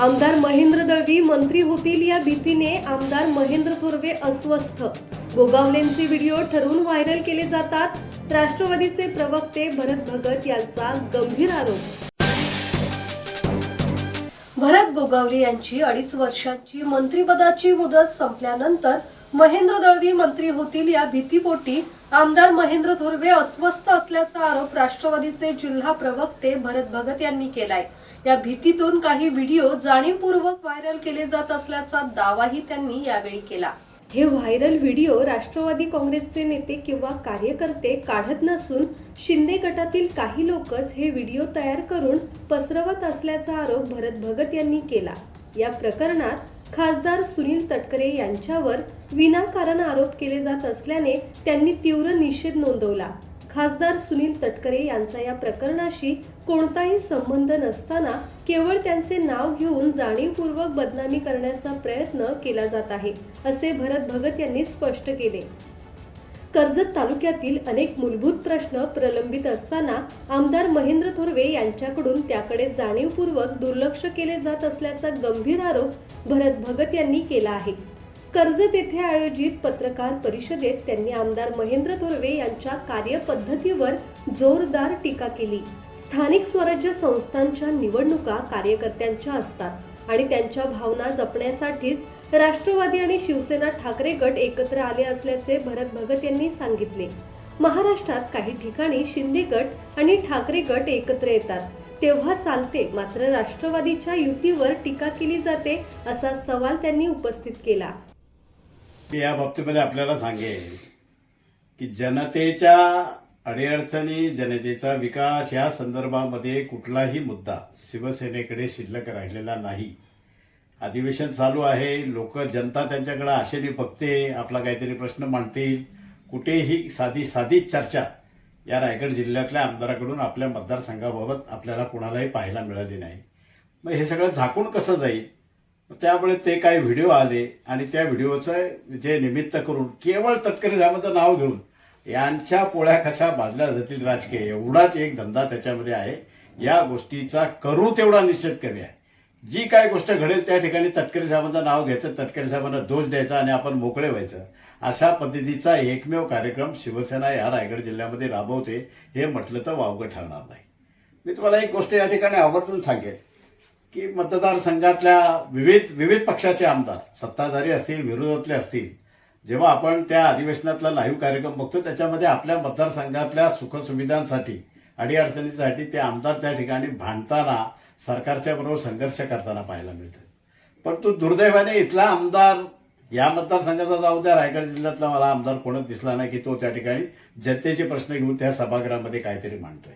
आमदार महेंद्र दळवी मंत्री होतील या भीतीने आमदार महेंद्र थोरवे अस्वस्थ. गोगावलेंचे व्हिडिओ ठरवून व्हायरल केले जातात. राष्ट्रवादीचे प्रवक्ते भरत भगत यांचा गंभीर आरोप. भरत गोगावले यांची अडीच वर्षांची मंत्रिपदाची मुदत संपल्यानंतर महेंद्र दळवी मंत्री होतील या भीतीपोटी आमदार महेंद्र थोरवे अस्वस्थ असल्याचा आरोप राष्ट्रवादीचे जिल्हा प्रवक्ते भरत भगत यांनी केलाय. या भीतीतून काही व्हिडिओ जाणीवपूर्वक व्हायरल केले जात असल्याचा दावाही त्यांनी यावेळी केला. हे व्हायरल व्हिडिओ राष्ट्रवादी काँग्रेसचे नेते किंवा कार्यकर्ते काढत नसून शिंदे गटातील काही लोकच हे व्हिडिओ तयार करून पसरवत असल्याचा आरोप भरत भगत यांनी केला. या प्रकरणात खासदार सुनील तटकरे यांच्यावर विनाकारण आरोप केले जात असल्याने त्यांनी तीव्र निषेध नोंदवला. खासदार सुनील तटकरे यांचा या प्रकरणाशी कोणताही संबंध नसताना केवळ त्यांचे नाव घेऊन जाणीवपूर्वक बदनामी करण्याचा प्रयत्न केला जात आहे असे भरत भगत यांनी स्पष्ट केले. कर्जत तालुक्यातील अनेक मूलभूत प्रश्न प्रलंबित असताना आमदार महेंद्र थोरवे यांच्याकडून त्याकडे जाणीवपूर्वक दुर्लक्ष केले जात असल्याचा गंभीर आरोप भरत भगत यांनी केला आहे. कर्जत येथे आयोजित पत्रकार परिषदेत त्यांनी आमदार महेंद्र थोरवे यांच्या कार्यपद्धतीवर जोरदार टीका केली. स्थानिक स्वराज्य संस्थांच्या निवडणुका कार्यकर्त्यांच्या असतात आणि त्यांच्या भावना जपण्यासाठीच राष्ट्रवादी आणि शिवसेना ठाकरे गट एकत्र आले असल्याचे भरत भगत यांनी सांगितले. महाराष्ट्रात काही ठिकाणी शिंदे गट आणि ठाकरे गट एकत्र येतात. तेव्हा चालते मात्र राष्ट्रवादीच्या युतीवर टीका केली जाते असा सवाल त्यांनी उपस्थित केला. मी या बाबतीमध्ये आपल्याला सांगेन की जनतेच्या अडीअडचणी जनतेचा विकास या संदर्भामध्ये कुठलाही मुद्दा शिवसेनेकडे शिल्लक राहिलेला नाही. अधिवेशन चालू आहे. लोक जनता त्यांच्याकडे आशेने बघते आपला काहीतरी प्रश्न मांडतील. कुठेही साधी साधी चर्चा या रायगड जिल्ह्यातल्या आमदाराकडून आपल्या मतदारसंघाबाबत आपल्याला कुणालाही पाहायला मिळाली नाही. मग हे सगळं झाकून कसं जाईल? त्यामुळे ते काही व्हिडिओ आले आणि त्या व्हिडिओचं जे निमित्त करून केवळ तटकरे साहेबांचं नाव घेऊन यांच्या पोळ्या कशा बांधल्या जातील राजकीय एवढाच एक धंदा त्याच्यामध्ये आहे. या गोष्टीचा करू तेवढा निश्चित कमी आहे जी काय गोष्ट घडेल त्या ठिकाणी तटकरे साहेबांचं नाव घ्यायचं तटकरे साहेबांना दोष द्यायचा आणि आपण मोकळे व्हायचं अशा पद्धतीचा एकमेव कार्यक्रम शिवसेना या रायगड जिल्ह्यामध्ये राबवते हे म्हटलं तर वावगं ठरणार नाही. मी तुम्हाला एक गोष्ट या ठिकाणी आवर्जून सांगेल की मतदारसंघातल्या विविध विविध पक्षाचे आमदार सत्ताधारी असतील विरोधातले असतील जेव्हा आपण त्या अधिवेशनातला लाईव्ह कार्यक्रम बघतो त्याच्यामध्ये आपल्या मतदारसंघातल्या सुखसुविधांसाठी अडीअडचणीसाठी ते आमदार त्या ठिकाणी भांडताना सरकारच्या बरोबर संघर्ष करताना पाहायला मिळतात. परंतु दुर्दैवाने इथला आमदार या मतदारसंघाचा जाऊ द्या रायगड जिल्ह्यातला मला आमदार कोणच दिसला नाही की तो त्या ठिकाणी जनतेचे प्रश्न घेऊन त्या सभागृहामध्ये काहीतरी मांडतोय.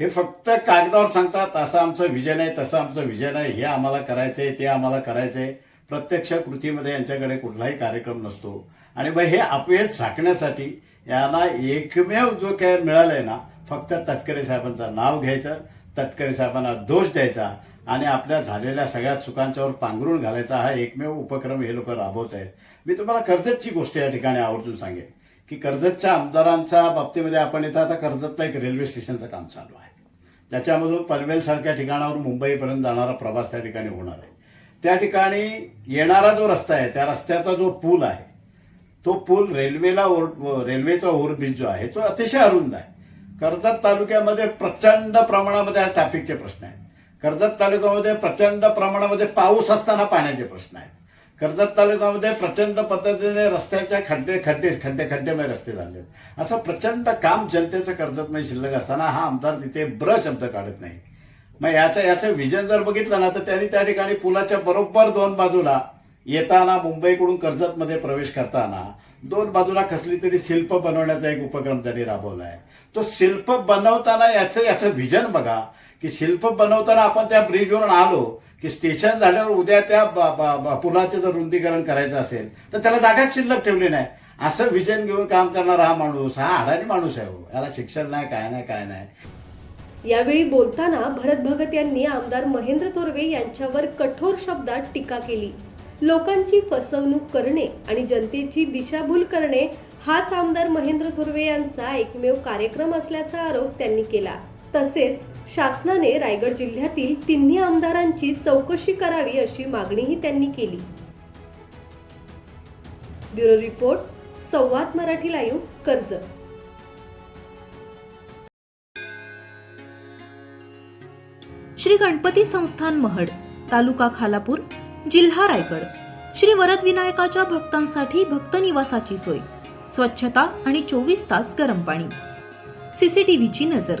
हे फक्त कागदावर सांगतात असा आमचं विजन आहे तसं आमचं विजन आहे हे आम्हाला करायचंय ते आम्हाला करायचंय. प्रत्यक्ष कृतीमध्ये यांच्याकडे कुठलाही कार्यक्रम नसतो. आणि मग हे अपयश झाकण्यासाठी याला एकमेव जो काय मिळालंय ना फक्त तटकरे साहेबांचं नाव घ्यायचं तटकरे साहेबांना दोष द्यायचा आणि आपल्या झालेल्या सगळ्या चुकांच्यावर पांघरून घालायचा हा एकमेव उपक्रम हे लोक राबवत आहेत. मी तुम्हाला कर्जतची गोष्ट या ठिकाणी आवर्जून सांगेन की कर्जतच्या आमदारांच्या बाबतीमध्ये आपण इथं आता कर्जतला एक रेल्वे स्टेशनचं काम चालू आहे. त्याच्यामधून पनवेलसारख्या ठिकाणावर मुंबईपर्यंत जाणारा प्रवास त्या ठिकाणी होणार आहे. त्या ठिकाणी येणारा जो रस्ता आहे त्या रस्त्याचा जो पूल आहे तो पूल रेल्वेला ओव्हर रेल्वेचा ओव्हरब्रिज जो आहे तो अतिशय अरुंद आहे. कर्जत तालुक्यामध्ये प्रचंड प्रमाणामध्ये आज ट्रॅफिकचे प्रश्न आहेत. कर्जत तालुक्यामध्ये प्रचंड प्रमाणामध्ये पाऊस असताना पाण्याचे प्रश्न आहेत. कर्जत तालुक्यामध्ये प्रचंड पद्धतीने रस्त्याच्या खड्डे खड्डे खड्डे खड्डेमय रस्ते झाले असं प्रचंड काम जनतेचं कर्जतमय शिल्लक असताना हा आमदार तिथे ब्र शब्द काढत नाही. मग याचं याचं विजन जर बघितलं ना तर त्यांनी त्या ठिकाणी पुलाच्या बरोबर दोन बाजूला येताना मुंबईकडून कर्जतमध्ये प्रवेश करताना दोन बाजूला कसली तरी शिल्प बनवण्याचा एक उपक्रम त्यांनी राबवला आहे तो शिल्प बनवताना याचं याचं विजन बघा. की शिल्प बनवताना आपण त्या ब्रिजवरून आलो की स्टेशन झाल्यावर उद्या त्या पुलाचं जर रुंदीकरण करायचं असेल तर त्याला जागाच शिल्लक ठेवली नाही. असं विजन घेऊन काम करणारा हा माणूस हा आडाणी माणूस आहे हो. याला शिक्षण नाही काय नाही काय नाही. यावेळी बोलताना भरत भगत यांनी आमदार महेंद्र थोरवे यांच्यावर कठोर शब्दात टीका केली. लोकांची फसवणूक करणे आणि जनतेची दिशाभूल करणे हाच आमदार महेंद्र थोरवे यांचा एकमेव कार्यक्रम असल्याचा आरोप त्यांनी केला. तसेच शासनाने रायगड जिल्ह्यातील तिन्ही आमदारांची चौकशी करावी अशी मागणीही त्यांनी केली. ब्युरो रिपोर्ट संवाद मराठी लाईव्ह कर्जत. श्री गणपती संस्थान महड तालुका खालापूर जिल्हा रायगड. श्री वरद विनायकाच्या भक्तांसाठी भक्त निवासाची सोय स्वच्छता आणि चोवीस तास गरम पाणी. सीसीटीव्हीची नजर